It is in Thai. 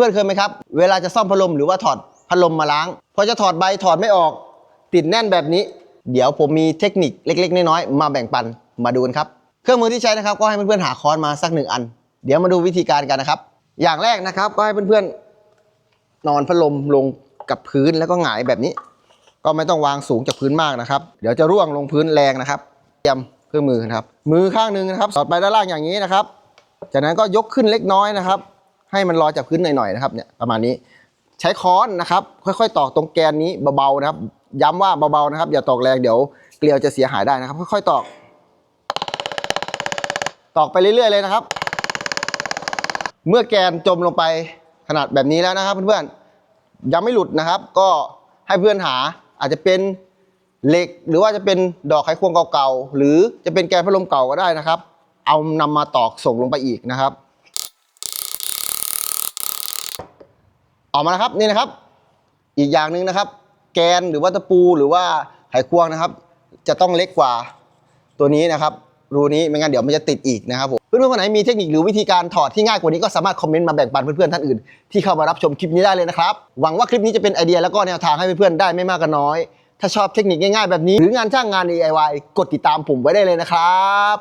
พื่อนๆเคยไหมครับ เวลาจะซ่อมพัดลมหรือว่าถอดพัดลมมาล้างพอจะถอดใบถอดไม่ออก ติดแน่นแบบนี้ เดี๋ยวผมมีเทคนิคเล็ก ๆ น้อยๆมาแบ่งปันมาดูกันครับ เครื่องมือที่ใช้นะครับ ก็ให้เพื่อนๆหาค้อนมาสักหนึ่งอัน เดี๋ยวมาดูวิธีการกันนะครับ อย่างแรกนะครับก็ให้เพื่อนๆ นอนพัดลมลงกับพื้นแล้วก็หงายแบบนี้ ก็ไม่ต้องวางสูงจากพื้นมากนะครับ เดี๋ยวจะร่วงลงพื้นแรงนะครับเตรียมเครื่องมือนะครับ มือข้างหนึ่งนะครับ สอดไปด้านล่างอย่างนี้นะครับ จากนั้นก็ยกขึ้นเล็กน้อยนะครับ ให้มันลอยจากพื้นหน่อยๆนะครับเนี่ยประมาณนี้ ใช้ค้อนนะครับค่อยๆตอกตรงแกนนี้เบาๆนะครับ ย้ำว่าเบาๆนะครับ อย่าตอกแรงเดี๋ยวเกลียวจะเสียหายได้นะครับ ค่อยๆตอก ตอกไปเรื่อยๆเลยนะครับ เมื่อแกนจมลงไปขนาดแบบนี้แล้วนะครับ เพื่อนๆยังไม่หลุดนะครับ ก็ให้เพื่อนหาอาจจะเป็นเหล็กหรือว่าจะเป็นดอกไขควงเก่าๆหรือจะเป็นแกนพัดลมเก่าก็ได้นะครับ เอานำมาตอกส่งลงไปอีกนะครับ ออกมาแล้วครับนี่นะครับ อีกอย่างหนึ่งนะครับ แกนหรือว่าตะปูหรือว่าไขควงนะครับ จะต้องเล็กกว่าตัวนี้นะครับรูนี้ไม่งั้นเดี๋ยวมันจะติดอีกนะครับผมเพื่อนๆคนไหนมีเทคนิคหรือวิธีการถอดที่ง่ายกว่านี้ก็สามารถคอมเมนต์มาแบ่งปันเพื่อนๆท่านอื่นที่เข้ามารับชมคลิปนี้ได้เลยนะครับหวังว่าคลิปนี้จะเป็นไอเดียแล้วก็แนวทางให้เพื่อนๆได้ไม่มากก็น้อย ถ้าชอบเทคนิคง่ายๆแบบนี้หรืองานช่างงาน DIY กดติดตามผมไว้ได้เลยนะครับ